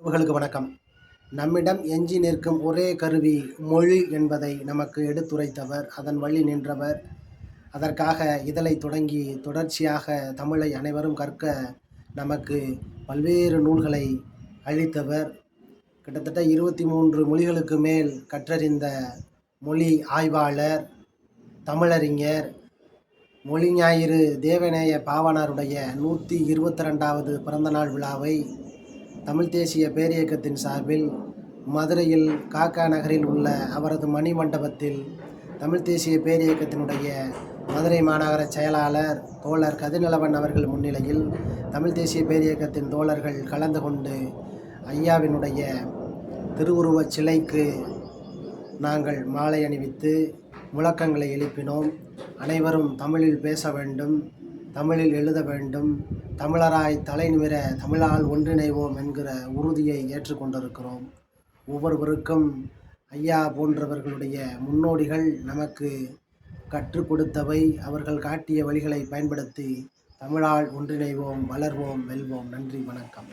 உறவுகளுக்கு வணக்கம். நம்மிடம் எஞ்சி நிற்கும் ஒரே கருவி மொழி என்பதை நமக்கு எடுத்துரைத்தவர் அதன் வழி நின்றவர். அதற்காக இதழை தொடங்கி தொடர்ச்சியாக தமிழை அனைவரும் கற்க நமக்கு பல்வேறு நூல்களை அளித்தவர். கிட்டத்தட்ட இருபத்தி மூன்று மொழிகளுக்கு மேல் கற்றறிந்த மொழி ஆய்வாளர் தமிழறிஞர் மொழி ஞாயிறு தேவநேய பாவனாருடைய நூற்றி இருபத்தி ரெண்டாவது பிறந்தநாள் விழாவை தமிழ் தேசிய பேரியக்கத்தின் சார்பில் மதுரையில் காக்கா நகரில் உள்ள அவரது மணி மண்டபத்தில் தமிழ் தேசிய பேரியக்கத்தினுடைய மதுரை மாநகர செயலாளர் தோழர் கதிர்நிலவன் அவர்கள் முன்னிலையில் தமிழ் தேசிய பேரியக்கத்தின் தோழர்கள் கலந்து கொண்டு ஐயாவினுடைய திருவுருவச் சிலைக்கு நாங்கள் மாலை அணிவித்து முழக்கங்களை எழுப்பினோம். அனைவரும் தமிழில் பேச வேண்டும். தமிழில் எழுத வேண்டும். தமிழராய் தலை நிமிர தமிழால் ஒன்றிணைவோம் என்கிற உறுதியை ஏற்றுக்கொண்டிருக்கிறோம் ஒவ்வொருவருக்கும் ஐயா போன்றவர்களுடைய முன்னோடிகள் நமக்கு கற்றுக் கொடுத்தவை. அவர்கள் காட்டிய வழிகளை பயன்படுத்தி தமிழால் ஒன்றிணைவோம் வளர்வோம் வெல்வோம். நன்றி வணக்கம்.